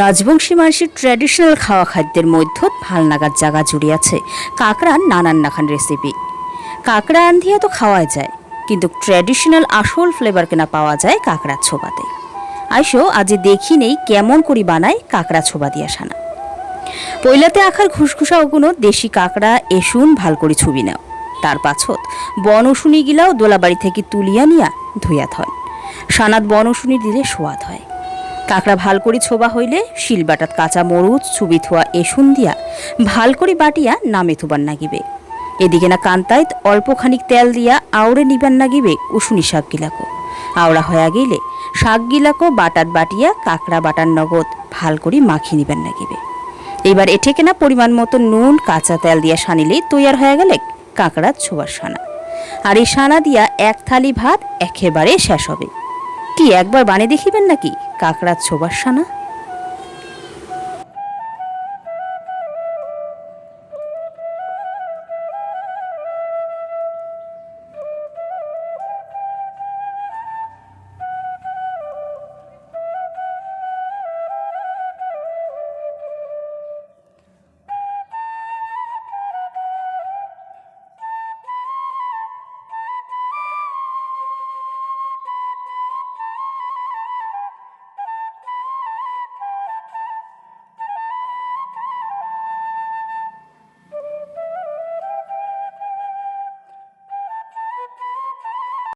রাজবংশী মানুষের ট্র্যাডিশনাল খাওয়া খাদ্যের মধ্যে ভালো নাগাদ জায়গা জুড়ে আছে কাঁকড়ার নানান নাখান রেসিপি কাঁকড়া রান্ধিয়া তো খাওয়া যায়, কিন্তু ট্র্যাডিশনাল আসল ফ্লেভার কেনা পাওয়া যায় কাঁকড়ার ছোবাতে। আইসো, আজ দেখি নেই কেমন করি বানায় কাঁকড়া ছোবা দিয়া সানা। পৈলাতে আখার ঘুসঘুসা ওগুনো দেশি কাঁকড়া এসুন ভালো করে ছবি নাও। তার পাছত বনশুনি গিলাও দোলাবাড়ি থেকে তুলিয়া নিয়া ধুইয়া থন সানাত বনশুনি দিলে সোয়াদ হয়। কাঁকড়া ভালো করে ছোবা হইলে, শিলবাটাত কাঁচা মরুচ ছুবি থোয়া এসুন দিয়া ভালো করে বাটিয়া নামে থুবার নাগিবে। এদিকে না কান্তাইত অল্পখানিক তেল দিয়া আউড়ে নিবার নাগিবে উসুনি শাক গিলাকো আওড়া হয়ে গেলে শাক গিলাকো বাটাত বাটিয়া কাঁকড়া বাটার নগদ ভালো করে মাখি নিবার নাগিবে। এবার এঠেকে না পরিমাণ মতো নুন, কাঁচা তেল দিয়া সানিলেই তৈয়ার হয়ে গেলে কাঁকড়ার ছোবার সানা। আর এই সানা দিয়া এক থালি ভাত একেবারে শেষ হবে। কি একবার বানিয়ে দেখিবেন নাকি? কাঁকড়ার ছোবার সানা?